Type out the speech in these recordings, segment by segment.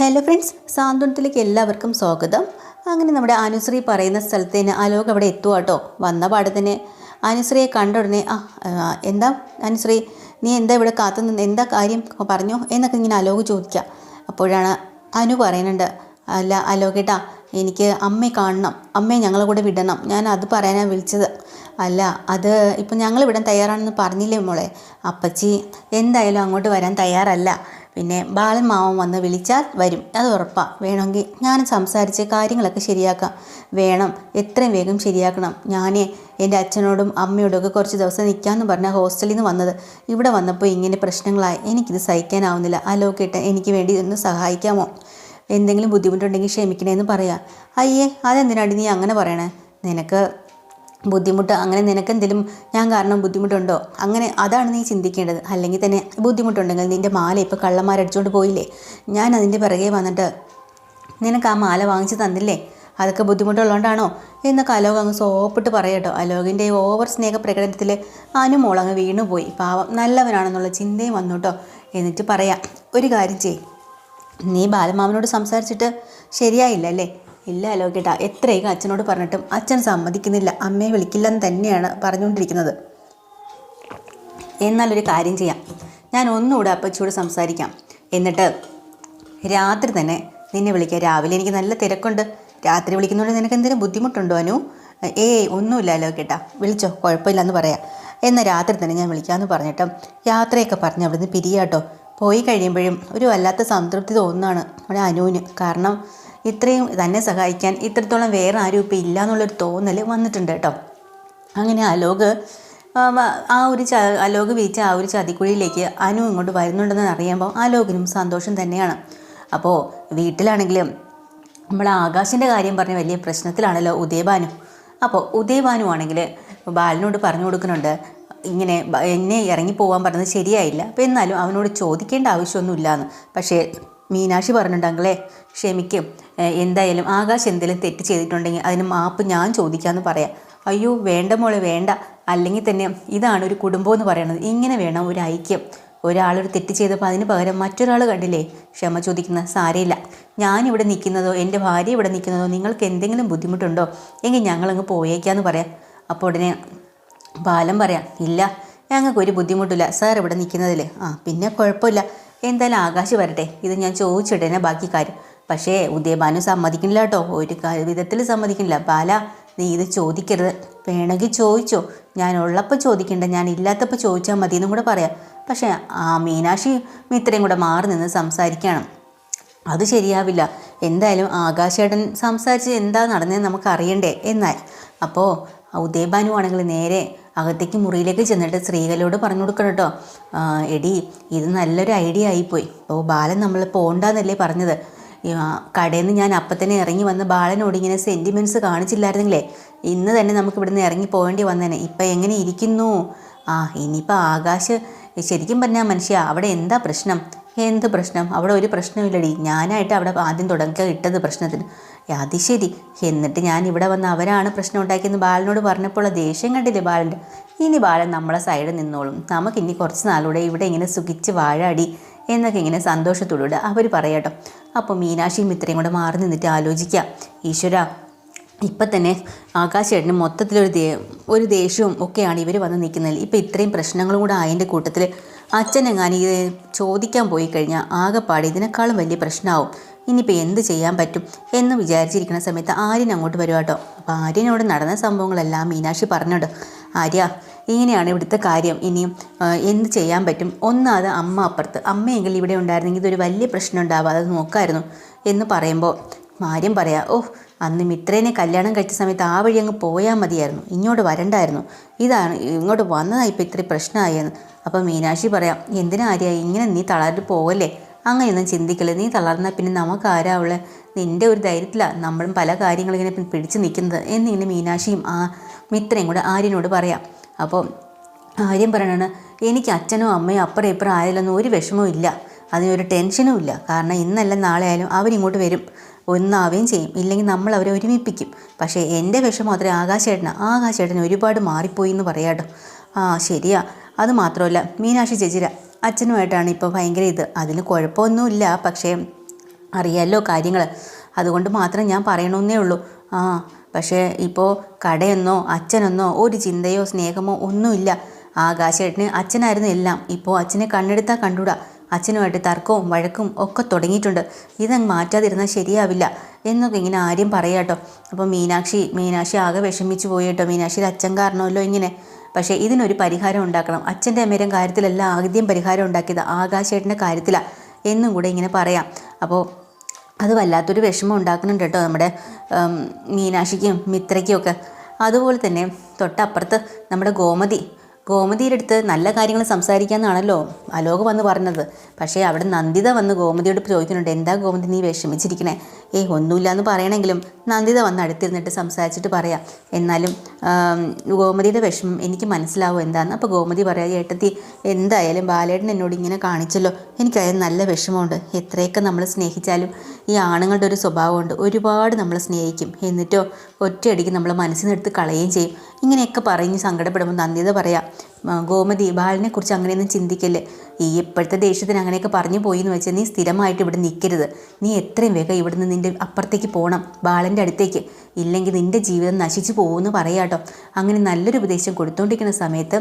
Hello friends സാന്ത്വനത്തിലേക്ക് എല്ലാവർക്കും സ്വാഗതം. അങ്ങനെ നമ്മുടെ അനുശ്രീ പറയുന്ന സ്ഥലത്തേന് അലോക് അവിടെ എത്തുക കേട്ടോ വന്ന പാടെ തന്നെ. അനുശ്രീയെ കണ്ട ഉടനെ ആ എന്താ അനുശ്രീ? നീ എന്താ ഇവിടെ കാത്തു നിന്ന് എന്താ കാര്യം? പറഞ്ഞോ? എന്നൊക്കെ ഇങ്ങനെ അലോക് ചോദിക്കുക അപ്പോഴാണ് അനു പറയുന്നുണ്ട് അല്ല അലോകേട്ടാ എനിക്ക് അമ്മയെ കാണണം. അമ്മയെ ഞങ്ങളെ കൂടെ വിടണം. ഞാൻ അത് പറയാനാണ് വിളിച്ചത്. അല്ല അത് ഇപ്പം ഞങ്ങൾ വിടാൻ തയ്യാറാണെന്ന് പറഞ്ഞില്ലേ മോളെ? അപ്പച്ചി എന്തായാലും അങ്ങോട്ട് വരാൻ തയ്യാറല്ല. പിന്നെ ബാലൻ മാവൻ വന്ന് വിളിച്ചാൽ വരും. അത് ഉറപ്പാണ് വേണമെങ്കിൽ ഞാൻ സംസാരിച്ച് കാര്യങ്ങളൊക്കെ ശരിയാക്കാം. വേണം. എത്രയും വേഗം ശരിയാക്കണം. ഞാൻ എന്റെ അച്ഛനോടും അമ്മയോടും ഒക്കെ കുറച്ച് ദിവസം നിൽക്കാമെന്ന് പറഞ്ഞ ഹോസ്റ്റലിൽ നിന്ന് വന്നത്. ഇവിടെ വന്നപ്പോൾ ഇങ്ങനെ പ്രശ്നങ്ങളായി. എനിക്കിത് സഹിക്കാനാവുന്നില്ല. അലോക്കിട്ട് എനിക്ക് വേണ്ടി ഒന്ന് സഹായിക്കാമോ? എന്തെങ്കിലും ബുദ്ധിമുട്ടുണ്ടെങ്കിൽ ക്ഷമിക്കണേന്ന് പറയാം. അയ്യേ അതെന്തിനാണ് നീ അങ്ങനെ പറയണേ? നിനക്ക് ബുദ്ധിമുട്ട് അങ്ങനെ നിനക്കെന്തെങ്കിലും ഞാൻ കാരണം ബുദ്ധിമുട്ടുണ്ടോ? അങ്ങനെ അതാണ് നീ ചിന്തിക്കേണ്ടത്. അല്ലെങ്കിൽ തന്നെ ബുദ്ധിമുട്ടുണ്ടെങ്കിൽ നിന്റെ മാല ഇപ്പോൾ കള്ളന്മാരടിച്ചുകൊണ്ട് പോയില്ലേ? ഞാൻ അതിന്റെ പിറകെ വന്നിട്ട് നിനക്ക് ആ മാല വാങ്ങിച്ച് തന്നില്ലേ? അതൊക്കെ ബുദ്ധിമുട്ടുള്ളതുകൊണ്ടാണോ എന്നൊക്കെ അലോക് അങ്ങ് സോപ്പിട്ട് പറയട്ടോ അലോകിന്റെ ഓവർ സ്നേഹ പ്രകടനത്തിൽ അനുമോൾ അങ്ങ് വീണുപോയി പാവം നല്ലവനാണെന്നുള്ള ചിന്തയും വന്നു കേട്ടോ. എന്നിട്ട് പറയാം ഒരു കാര്യം ചെയ് നീ ബാലമാമനോട് സംസാരിച്ചിട്ട് ശരിയായില്ല അല്ലേ? ഇല്ല അലോകേട്ടാ എത്രയൊക്കെ അച്ഛനോട് പറഞ്ഞിട്ടും അച്ഛൻ സമ്മതിക്കുന്നില്ല. അമ്മയെ വിളിക്കില്ലെന്ന് തന്നെയാണ് പറഞ്ഞുകൊണ്ടിരിക്കുന്നത്. എന്നാലൊരു കാര്യം ചെയ്യാം. ഞാൻ ഒന്നുകൂടെ അപ്പച്ചിയോട് സംസാരിക്കാം. എന്നിട്ട് രാത്രി തന്നെ നിന്നെ വിളിക്കാം. രാവിലെ എനിക്ക് നല്ല തിരക്കുണ്ട്. രാത്രി വിളിക്കുന്നതുകൊണ്ട് നിനക്ക് എന്തെങ്കിലും ബുദ്ധിമുട്ടുണ്ടോ അനു? ഏയ് ഒന്നുമില്ല അലോകേട്ടാ വിളിച്ചോ കുഴപ്പമില്ല എന്ന് പറയാം. എന്നാൽ രാത്രി തന്നെ ഞാൻ വിളിക്കാമെന്ന് പറഞ്ഞിട്ട് യാത്രയൊക്കെ പറഞ്ഞ് അവിടുന്ന് പിരിയാട്ടോ. പോയി കഴിയുമ്പോഴും ഒരു വല്ലാത്ത സംതൃപ്തി തോന്നുന്നതാണ് നമ്മുടെ അനുവിന്. കാരണം ഇത്രയും തന്നെ സഹായിക്കാൻ ഇത്രത്തോളം വേറെ ആരും ഇപ്പോൾ ഇല്ല എന്നുള്ളൊരു തോന്നൽ വന്നിട്ടുണ്ട് കേട്ടോ. അങ്ങനെ അലോക് ആ, ഒരു ച അലോക് വീഴ്ച ആ ഒരു ചതിക്കുഴിയിലേക്ക് അനു ഇങ്ങോട്ട് വരുന്നുണ്ടെന്ന് അറിയുമ്പോൾ അലോകിനും സന്തോഷം തന്നെയാണ്. അപ്പോൾ വീട്ടിലാണെങ്കിലും നമ്മൾ ആകാശിന്റെ കാര്യം പറഞ്ഞ വലിയ പ്രശ്നത്തിലാണല്ലോ ഉദയഭാനു. അപ്പോൾ ഉദയഭാനു ആണെങ്കിൽ ബാലനോട് പറഞ്ഞു കൊടുക്കുന്നുണ്ട് ഇങ്ങനെ എന്നെ ഇറങ്ങി പോകാൻ പറഞ്ഞത് ശരിയായില്ല. അപ്പോൾ എന്നാലും അവനോട് ചോദിക്കേണ്ട ആവശ്യമൊന്നുമില്ലാന്ന്. പക്ഷേ മീനാക്ഷി പറഞ്ഞിട്ടുണ്ടെങ്കിലേ ക്ഷമിക്കും. എന്തായാലും ആകാശ് എന്തെങ്കിലും തെറ്റ് ചെയ്തിട്ടുണ്ടെങ്കിൽ അതിന് മാപ്പ് ഞാൻ ചോദിക്കാമെന്ന് പറയാം. അയ്യോ വേണ്ട മോളെ വേണ്ട. അല്ലെങ്കിൽ തന്നെ ഇതാണ് ഒരു കുടുംബം എന്ന് പറയുന്നത് ഇങ്ങനെ വേണം ഒരു ഐക്യം. ഒരാളൊരു തെറ്റ് ചെയ്തപ്പോൾ അതിന് പകരം മറ്റൊരാൾ കണ്ടില്ലേ? ക്ഷമ ചോദിക്കുന്ന സാരയില്ല. ഞാനിവിടെ നിൽക്കുന്നതോ എന്റെ ഭാര്യ ഇവിടെ നിൽക്കുന്നതോ നിങ്ങൾക്ക് എന്തെങ്കിലും ബുദ്ധിമുട്ടുണ്ടോ? എങ്കിൽ ഞങ്ങളങ്ങ് പോയേക്കാന്ന് പറയാം. അപ്പോൾ ഉടനെ ബാലം പറയാം ഇല്ല ഞങ്ങൾക്ക് ഒരു ബുദ്ധിമുട്ടില്ല. സാർ ഇവിടെ നിൽക്കുന്നതിൽ ആ പിന്നെ കുഴപ്പമില്ല. എന്തായാലും ആകാശ് വരട്ടെ. ഇത് ഞാൻ ചോദിച്ചിട്ടേനെ ബാക്കി കാര്യം. പക്ഷേ ഉദയഭാനു സമ്മതിക്കില്ല കേട്ടോ. ഒരു വിധത്തിൽ സമ്മതിക്കില്ല ബാല നീ ഇത് ചോദിക്കരുത്. വേണമെങ്കിൽ ചോദിച്ചോ. ഞാൻ ഉള്ളപ്പോൾ ചോദിക്കണ്ട. ഞാൻ ഇല്ലാത്തപ്പോൾ ചോദിച്ചാൽ മതി എന്നും കൂടെ പറയാം. പക്ഷേ ആ മീനാക്ഷി ഇത്രയും കൂടെ മാറി നിന്ന് സംസാരിക്കണം. അത് ശരിയാവില്ല. എന്തായാലും ആകാശേട്ടൻ സംസാരിച്ച് എന്താ നടന്നതെന്ന് നമുക്ക് അറിയണ്ടേ എന്നാൽ അപ്പോൾ ഉദയഭാനു ആണെങ്കിൽ നേരെ അകത്തേക്ക് മുറിയിലേക്ക് ചെന്നിട്ട് സ്ത്രീകളോട് പറഞ്ഞു കൊടുക്കണം കേട്ടോ എടി ഇത് നല്ലൊരു ഐഡിയ ആയിപ്പോയി. ഓ ബാലൻ നമ്മൾ പോകണ്ടെന്നല്ലേ പറഞ്ഞത്. കടയിൽ നിന്ന് ഞാൻ അപ്പം തന്നെ ഇറങ്ങി വന്ന് ബാലനോട് ഇങ്ങനെ സെന്റിമെന്റ്സ് കാണിച്ചില്ലായിരുന്നെങ്കിലേ ഇന്ന് തന്നെ നമുക്ക് ഇവിടുന്ന് ഇറങ്ങി പോകേണ്ടി വന്നേനെ. ഇപ്പം എങ്ങനെ ഇരിക്കുന്നു? ആ ഇനിയിപ്പോൾ ആകാശ് ശരിക്കും പറഞ്ഞാൽ മനുഷ്യ അവിടെ എന്താ പ്രശ്നം? എന്ത് പ്രശ്നം? അവിടെ ഒരു പ്രശ്നമില്ലടി. ഞാനായിട്ട് അവിടെ ആദ്യം തുടങ്ങി ഇട്ടത് പ്രശ്നത്തിന്. അത് ശരി. എന്നിട്ട് ഞാൻ ഇവിടെ വന്ന് അവരാണ് പ്രശ്നം ഉണ്ടാക്കിയെന്ന് ബാലനോട് പറഞ്ഞപ്പോൾ ദേഷ്യം കണ്ടില്ലേ ബാലന്റെ? ഇനി ബാലൻ നമ്മളെ സൈഡിൽ നിന്നോളും. നമുക്ക് ഇനി കുറച്ച് നാളൂടെ ഇവിടെ ഇങ്ങനെ സുഖിച്ച് വാഴാടി എന്നൊക്കെ ഇങ്ങനെ സന്തോഷത്തോടുകൂടെ അവർ പറയട്ടോ അപ്പോൾ മീനാക്ഷിയും മിത്രയും കൂടെ മാറി നിന്നിട്ട് ആലോചിക്കാം. ഈശ്വര ഇപ്പം തന്നെ ആകാശേട്ടന് മൊത്തത്തിലൊരു ദേ ഒരു ദേഷ്യവും ഒക്കെയാണ് ഇവർ വന്ന് നിൽക്കുന്നത് ഇപ്പം ഇത്രയും പ്രശ്നങ്ങളും കൂടെ ആയതിന്റെ കൂട്ടത്തിൽ അച്ഛനെങ്ങാനും ചോദിക്കാൻ പോയി കഴിഞ്ഞാൽ ആകെപ്പാട് ഇതിനേക്കാളും വലിയ പ്രശ്നമാവും. ഇനിയിപ്പോൾ എന്ത് ചെയ്യാൻ പറ്റും എന്ന് വിചാരിച്ചിരിക്കുന്ന സമയത്ത് ആര്യൻ അങ്ങോട്ട് വരും കേട്ടോ. അപ്പോൾ ആര്യനോട് നടന്ന സംഭവങ്ങളെല്ലാം മീനാക്ഷി പറഞ്ഞിട്ട് ആര്യ ഇങ്ങനെയാണ് ഇവിടുത്തെ കാര്യം. ഇനിയും എന്ത് ചെയ്യാൻ പറ്റും? ഒന്നാത് അമ്മ അപ്പുറത്ത്. അമ്മയെങ്കിലും ഇവിടെ ഉണ്ടായിരുന്നെങ്കിൽ ഇതൊരു വലിയ പ്രശ്നം ഉണ്ടാവാതെ അത് നോക്കായിരുന്നു എന്ന് പറയുമ്പോൾ മാര്യം പറയാം ഓ അന്ന് മിത്രേനെ കല്യാണം കഴിച്ച സമയത്ത് ആ വഴി അങ്ങ് പോയാൽ മതിയായിരുന്നു. ഇങ്ങോട്ട് വരണ്ടായിരുന്നു. ഇതാണ് ഇങ്ങോട്ട് വന്നതായി ഇപ്പോൾ ഇത്ര പ്രശ്നമായെന്ന്. അപ്പം മീനാക്ഷി പറയാം എന്തിനാ ആര്യ ഇങ്ങനെ നീ തളർന്നു പോവല്ലേ? അങ്ങനെയൊന്നും ചിന്തിക്കല്ലേ? നീ തളർന്നാൽ പിന്നെ നമുക്ക് ആരാവുള്ളേ നിന്റെ ഒരു ധൈര്യത്തിലാണ് നമ്മളും പല കാര്യങ്ങളും ഇങ്ങനെ പിടിച്ചു നിൽക്കുന്നത് എന്നിങ്ങനെ മീനാക്ഷിയും ആ മിത്രയും കൂടെ ആര്യനോട് പറയാം. അപ്പോൾ ആര്യം പറയണാണ് എനിക്ക് അച്ഛനോ അമ്മയോ അപ്പുറം ഇപ്പുറം ആയാലൊന്നും ഒരു വിഷമവും ഇല്ല. അതിനൊരു ടെൻഷനും ഇല്ല. കാരണം ഇന്നല്ല നാളെ ആയാലും അവരിങ്ങോട്ട് വരും. ഒന്നാവുകയും ചെയ്യും. ഇല്ലെങ്കിൽ നമ്മൾ അവരെ ഒരുമിപ്പിക്കും. പക്ഷേ എന്റെ വിഷമം അത്ര ആകാശേട്ടനാണ് ആകാശേട്ടൻ ഒരുപാട് മാറിപ്പോയി എന്ന് പറയാട്ടോ. ആ ശരിയാ. അത് മാത്രമല്ല മീനാക്ഷി ചേച്ചിര അച്ഛനുമായിട്ടാണ് ഇപ്പോൾ ഭയങ്കര ഇത്. അതിന് കുഴപ്പമൊന്നുമില്ല പക്ഷേ അറിയാമല്ലോ കാര്യങ്ങൾ അതുകൊണ്ട് മാത്രം ഞാൻ പറയണമെന്നേ ഉള്ളൂ. ആ പക്ഷേ ഇപ്പോൾ കടയെന്നോ അച്ഛനെന്നോ ഒരു ചിന്തയോ സ്നേഹമോ ഒന്നുമില്ല. ആകാശേട്ടന് അച്ഛനായിരുന്നു എല്ലാം. ഇപ്പോൾ അച്ഛനെ കണ്ണെടുത്താൽ കണ്ടുകൂടാ അച്ഛനുമായിട്ട് തർക്കവും വഴക്കും ഒക്കെ തുടങ്ങിയിട്ടുണ്ട്. ഇതങ്ങ് മാറ്റാതിരുന്നാൽ ശരിയാവില്ല എന്നൊക്കെ ഇങ്ങനെ ആരും പറയാട്ടോ. അപ്പോൾ മീനാക്ഷി മീനാക്ഷി ആകെ വിഷമിച്ചു പോയി കേട്ടോ. മീനാക്ഷിയുടെ അച്ഛൻ കാരണമല്ലോ ഇങ്ങനെ. പക്ഷേ ഇതിനൊരു പരിഹാരം ഉണ്ടാക്കണം. അച്ഛന്റെ അമ്മേരും കാര്യത്തിലല്ല ആദ്യം പരിഹാരം ഉണ്ടാക്കിയത്. ആകാശേട്ടന്റെ കാര്യത്തിലാണ് എന്നും കൂടെ ഇങ്ങനെ പറയാം. അപ്പോൾ അത് വല്ലാത്തൊരു വിഷമം ഉണ്ടാക്കുന്നുണ്ട് കേട്ടോ നമ്മുടെ മീനാക്ഷിക്കും മിത്രയ്ക്കും ഒക്കെ. അതുപോലെ തന്നെ തൊട്ടപ്പുറത്ത് നമ്മുടെ ഗോമതി ഗോമതിയുടെ അടുത്ത് നല്ല കാര്യങ്ങൾ സംസാരിക്കാമെന്നാണല്ലോ അലോക് വന്ന് പറഞ്ഞത്. പക്ഷേ അവിടെ നന്ദിത വന്ന് ഗോമതിയോട് ചോദിക്കുന്നുണ്ട് എന്താ ഗോമതി നീ വിഷമിച്ചിരിക്കണേ? ഏയ് ഒന്നുമില്ല എന്ന് പറയണമെങ്കിലും നന്ദിത വന്ന് അടുത്തിരുന്നിട്ട് സംസാരിച്ചിട്ട് പറയാം. എന്നാലും ഗോമതിയുടെ വിഷമം എനിക്ക് മനസ്സിലാവും എന്താണെന്ന് അപ്പോൾ ഗോമതി പറയാം ഏട്ടത്തി എന്തായാലും ബാലേട്ടൻ എന്നോട് ഇങ്ങനെ കാണിച്ചല്ലോ. എനിക്കത് നല്ല വിഷമമുണ്ട്. എത്രയൊക്കെ നമ്മൾ സ്നേഹിച്ചാലും ഈ ആണുങ്ങളുടെ ഒരു സ്വഭാവമുണ്ട്. ഒരുപാട് നമ്മൾ സ്നേഹിക്കും. എന്നിട്ടോ ഒറ്റയടിക്ക് നമ്മൾ മനസ്സിൽ നിന്ന് എടുത്ത് കളയുകയും ചെയ്യും. ഇങ്ങനെയൊക്കെ പറഞ്ഞ് സങ്കടപ്പെടുമ്പോൾ നന്ദിത പറയാം "ആ, ഗോമതി ബാലിനെ കുറിച്ച് അങ്ങനെയൊന്നും ചിന്തിക്കല്ലേ? ഈ ഇപ്പോഴത്തെ ദേഷ്യത്തിന് അങ്ങനെയൊക്കെ പറഞ്ഞു പോയി എന്ന് വെച്ചാൽ നീ സ്ഥിരമായിട്ട് ഇവിടെ നിൽക്കരുത് നീ എത്രയും വേഗം ഇവിടുന്ന് നിന്റെ അപ്പുറത്തേക്ക് പോകണം ബാലന്റെ അടുത്തേക്ക്. ഇല്ലെങ്കിൽ നിന്റെ ജീവിതം നശിച്ചു പോകുമെന്ന് പറയാട്ടോ അങ്ങനെ നല്ലൊരു ഉപദേശം കൊടുത്തുകൊണ്ടിരിക്കുന്ന സമയത്ത്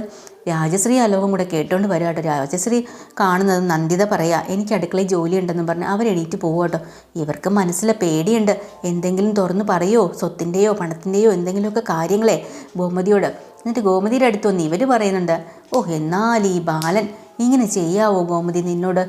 രാജശ്രീ അലോകം കൂടെ കേട്ടോണ്ട് വരാട്ടോ രാജശ്രീ കാണുന്നത് നന്ദിത പറയാ എനിക്ക് അടുക്കളയിൽ ജോലി ഉണ്ടെന്ന് പറഞ്ഞ് അവരെണീറ്റ് പോവാട്ടോ ഇവർക്ക് മനസ്സിലെ പേടിയുണ്ട്. എന്തെങ്കിലും തുറന്ന് പറയോ? സ്വത്തിന്റെയോ പണത്തിന്റെയോ എന്തെങ്കിലുമൊക്കെ കാര്യങ്ങളെ? ഗോമതിയോട് എന്നിട്ട് ഗോമതിയുടെ അടുത്ത് വന്ന് ഇവർ പറയുന്നുണ്ട് ഓ എന്നാൽ ഈ ബാലൻ ഇങ്ങനെ ചെയ്യാവോ ഗോമതി? നിന്നോട്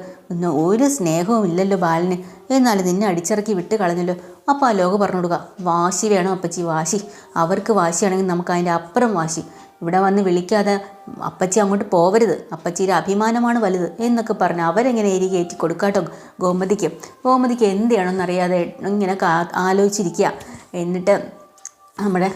ഒരു സ്നേഹവും ഇല്ലല്ലോ ബാലന്. എന്നാലും നിന്നെ അടിച്ചിറക്കി വിട്ട് കളഞ്ഞല്ലോ. അപ്പോൾ ആ ലോക പറഞ്ഞു കൊടുക്കുക വാശി വേണം അപ്പച്ചി വാശി. അവർക്ക് വാശിയാണെങ്കിൽ നമുക്ക് അതിന്റെ അപ്പുറം വാശി. ഇവിടെ വന്ന് വിളിക്കാതെ അപ്പച്ചി അങ്ങോട്ട് പോവരുത്. അപ്പച്ചിയുടെ അഭിമാനമാണ് വലുത് എന്നൊക്കെ പറഞ്ഞ് അവരെങ്ങനെ എരി കയറ്റി കൊടുക്കാട്ടോ ഗോമതിക്ക്. ഗോമതിക്ക് എന്ത് ചെയ്യണമെന്നറിയാതെ ഇങ്ങനെ ആലോചിച്ചിരിക്കുക. എന്നിട്ട് നമ്മുടെ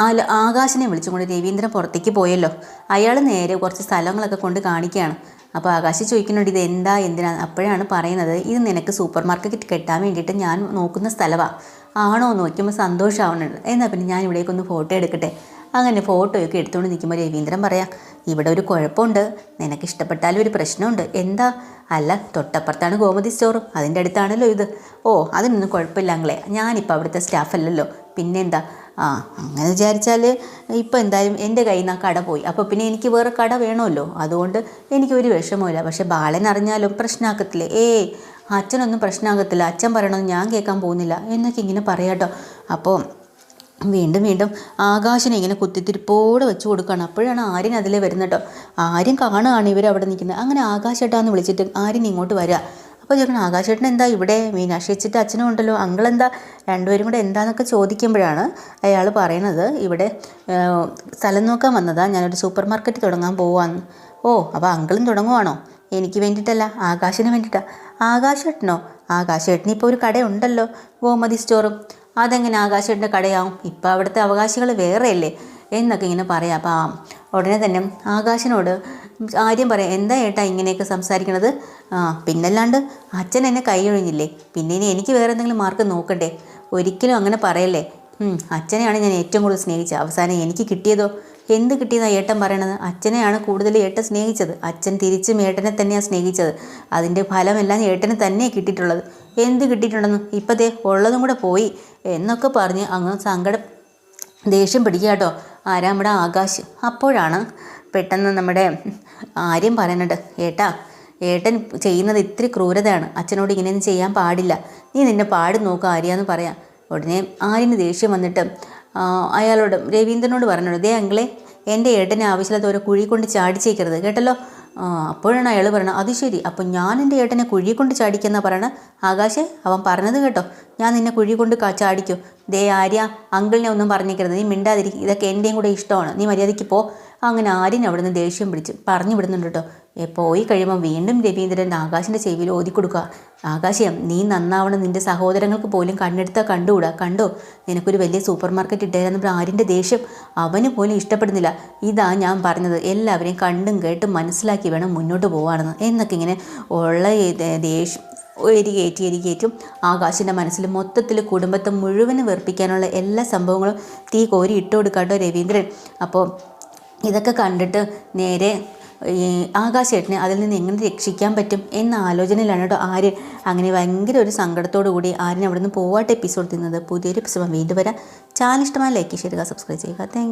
ആല- ആകാശിനെ വിളിച്ചുകൊണ്ട് രവീന്ദ്രൻ പുറത്തേക്ക് പോയല്ലോ. അയാൾ നേരെ കുറച്ച് സ്ഥലങ്ങളൊക്കെ കൊണ്ട് കാണിക്കുകയാണ്. അപ്പോൾ ആകാശ് ചോദിക്കുന്നുണ്ട് ഇത് എന്താ എന്തിനാ? അപ്പോഴാണ് പറയുന്നത് ഇത് നിനക്ക് സൂപ്പർ മാർക്കറ്റ് കെട്ടാൻ വേണ്ടിയിട്ട് ഞാൻ നോക്കുന്ന സ്ഥലമാണ് ആണോ നോക്കുമ്പോൾ സന്തോഷമാവുന്നുണ്ട് എന്നാൽ പിന്നെ ഞാൻ ഇവിടേക്കൊന്ന് ഫോട്ടോ എടുക്കട്ടെ. അങ്ങനെ ഫോട്ടോയൊക്കെ എടുത്തുകൊണ്ട് നിൽക്കുമ്പോൾ രവീന്ദ്രൻ പറയാം ഇവിടെ ഒരു കുഴപ്പമുണ്ട്. നിനക്ക് ഇഷ്ടപ്പെട്ടാലും ഒരു പ്രശ്നമുണ്ട്. എന്താ? അല്ല തൊട്ടപ്പുറത്താണ് ഗോമതി സ്റ്റോറും അതിന്റെ അടുത്താണല്ലോ ഇത്. ഓ അതിനൊന്നും കുഴപ്പമില്ല അങ്ങളെ. ഞാനിപ്പോൾ അവിടുത്തെ സ്റ്റാഫല്ലല്ലോ പിന്നെന്താ? ആ അങ്ങനെ വിചാരിച്ചാൽ ഇപ്പോൾ എന്തായാലും എന്റെ കയ്യിൽ നിന്ന് ആ കട പോയി. അപ്പോൾ പിന്നെ എനിക്ക് വേറെ കട വേണമല്ലോ. അതുകൊണ്ട് എനിക്ക് എനിക്കൊരു വിഷമമില്ല പക്ഷേ ബാലൻ അറിഞ്ഞാലും പ്രശ്നമാക്കത്തില്ലേ ഏയ് അച്ഛനൊന്നും പ്രശ്നമാകത്തില്ല അച്ഛൻ പറയണമെന്ന് ഞാൻ കേൾക്കാൻ പോകുന്നില്ല. എന്നൊക്കെ ഇങ്ങനെ പറയാട്ടോ അപ്പോൾ വീണ്ടും വീണ്ടും ആകാശനെ ഇങ്ങനെ കുത്തിത്തിരിപ്പോടെ വെച്ച് കൊടുക്കുകയാണ്. അപ്പോഴാണ് ആര്യൻ അതിലേ വരുന്നത് കേട്ടോ. ആര്യൻ കാണുകയാണ് ഇവർ അവിടെ നിൽക്കുന്നത്. അങ്ങനെ ആകാശേട്ടാന്ന് വിളിച്ചിട്ട് ആര്യൻ ഇങ്ങോട്ട് വരിക അപ്പോൾ ചോദിക്കണം ആകാശേട്ടൻ എന്താ ഇവിടെ? മീനാക്ഷി വെച്ചിട്ട് അച്ഛനും ഉണ്ടല്ലോ. അങ്കിൾ എന്താ രണ്ടുപേരും കൂടെ എന്താന്നൊക്കെ ചോദിക്കുമ്പോഴാണ് അയാൾ പറയണത് ഇവിടെ സ്ഥലം നോക്കാൻ വന്നതാ. ഞാനൊരു സൂപ്പർ മാർക്കറ്റ് തുടങ്ങാൻ പോവാന്ന്. ഓ അപ്പോൾ അങ്കിളും തുടങ്ങുവാണോ? എനിക്ക് വേണ്ടിയിട്ടല്ല ആകാശിന് വേണ്ടിയിട്ടാണ് ആകാശേട്ടനോ? ആകാശേട്ടന് ഇപ്പോൾ ഒരു കടയുണ്ടല്ലോ. ഗോമതി സ്റ്റോറും. അതെങ്ങനെ ആകാശേട്ടന്റെ കടയാവും? ഇപ്പം അവിടുത്തെ അവകാശികൾ വേറെയല്ലേ? എന്നൊക്കെ ഇങ്ങനെ പറയാം. അപ്പം ഉടനെ തന്നെ ആകാശിനോട് ആര്യം പറയാം എന്താ ഏട്ടാ ഇങ്ങനെയൊക്കെ സംസാരിക്കണത്? ആ പിന്നല്ലാണ്ട് അച്ഛൻ എന്നെ കൈയൊഴിഞ്ഞില്ലേ പിന്നെ ഇനി എനിക്ക് വേറെ എന്തെങ്കിലും മാർക്ക് നോക്കണ്ടേ? ഒരിക്കലും അങ്ങനെ പറയല്ലേ? അച്ഛനെയാണ് ഞാൻ ഏറ്റവും കൂടുതൽ സ്നേഹിച്ചത്. അവസാനം എനിക്ക് കിട്ടിയതോ? എന്ത് കിട്ടിയെന്നാണ് ഏട്ടൻ പറയണത്? അച്ഛനെയാണ് കൂടുതൽ ഏട്ടൻ സ്നേഹിച്ചത്. അച്ഛൻ തിരിച്ചും ഏട്ടനെ തന്നെയാണ് സ്നേഹിച്ചത്. അതിന്റെ ഫലമെല്ലാം ഏട്ടന് തന്നെ കിട്ടിയിട്ടുള്ളത്. എന്ത് കിട്ടിയിട്ടുണ്ടെന്ന്? ഇപ്പതേ ഉള്ളതും കൂടെ പോയി. എന്നൊക്കെ പറഞ്ഞ് അങ്ങ് സങ്കടം ദേഷ്യം പിടിക്കുക കേട്ടോ. ആരാ നമ്മുടെ ആകാശ്? അപ്പോഴാണ് പെട്ടെന്ന് നമ്മുടെ ആര്യം പറയുന്നുണ്ട് ഏട്ടാ ഏട്ടൻ ചെയ്യുന്നത് ഇത്തിരി ക്രൂരതയാണ്. അച്ഛനോട് ഇങ്ങനെയൊന്നും ചെയ്യാൻ പാടില്ല. നീ നിന്നെ പാടി നോക്കുക ആര്യാന്ന് പറയാം. ഉടനെ ആര്യന് ദേഷ്യം വന്നിട്ട് അയാളോട് രവീന്ദ്രനോട് പറഞ്ഞോളൂ. ദേ അങ്കിളെ എന്റെ ഏട്ടനെ ആവശ്യമില്ലാത്ത ഓരോ കുഴി കൊണ്ട് ചാടിച്ചേക്കരുത് കേട്ടല്ലോ? അപ്പോഴാണ് അയാൾ പറയണത്. അത് ശരി. അപ്പം ഞാൻ എന്റെ ഏട്ടനെ കുഴി കൊണ്ട് ചാടിക്കുന്ന പറയണ? ആകാശേ അവൻ പറഞ്ഞത് കേട്ടോ. ഞാൻ നിന്നെ കുഴി കൊണ്ട് ചാടിക്കും. ദേ ആര്യ അങ്കിളിനെ ഒന്നും പറഞ്ഞേക്കരുത് നീ മിണ്ടാതിരിക്കും. ഇതൊക്കെ എന്റെയും കൂടെ ഇഷ്ടമാണ്. നീ മര്യാദയ്ക്ക് പോ. അങ്ങനെ ആര്യൻ അവിടെ നിന്ന് ദേഷ്യം പിടിച്ച് പറഞ്ഞു വിടുന്നുണ്ട് കേട്ടോ. പോയി കഴിയുമ്പോൾ വീണ്ടും രവീന്ദ്രൻ ആകാശിന്റെ ചെവിയിൽ ഓതിക്കൊടുക്കുക. ആകാശം നീ നന്നാവണം. നിന്റെ സഹോദരങ്ങൾക്ക് പോലും കണ്ണെടുത്താൽ കണ്ടുകൂടാ? കണ്ടോ? നിനക്കൊരു വലിയ സൂപ്പർ മാർക്കറ്റ് ഇട്ടായിരുന്നപ്പോൾ ആര്യന്റെ ദേഷ്യം അവന് പോലും ഇഷ്ടപ്പെടുന്നില്ല. ഇതാ ഞാൻ പറഞ്ഞത്. എല്ലാവരെയും കണ്ടും കേട്ടും മനസ്സിലാക്കി വേണം മുന്നോട്ട് പോവാണെന്ന്. എന്നൊക്കെ ഇങ്ങനെ ഉള്ള ദേഷ്യം എരി കയറ്റി എരി കയറ്റും ആകാശിന്റെ മനസ്സിൽ മൊത്തത്തിൽ കുടുംബത്തെ മുഴുവനും വെറുപ്പിക്കാനുള്ള എല്ലാ സംഭവങ്ങളും തീ കോരി ഇട്ടുകൊടുക്കാട്ടോ രവീന്ദ്രൻ. അപ്പോൾ ഇതൊക്കെ കണ്ടിട്ട് നേരെ ആകാശേട്ടനെ അതിൽ നിന്ന് എങ്ങനെ രക്ഷിക്കാൻ പറ്റും എന്ന ആലോചനയിലാണ് കേട്ടോ ആര് അങ്ങനെ ഭയങ്കര ഒരു സങ്കടത്തോടു കൂടി ആര്യൻ അവിടെ നിന്ന് പോവാട്ട് എപ്പിസോഡ് തിന്നത് പുതിയൊരു എപ്പിസോഡ് വീണ്ടും വരാം. ചാനൽ ഇഷ്ടമായ ലൈക്ക് ചെയ്യുക സബ്സ്ക്രൈബ് ചെയ്യുക. താങ്ക്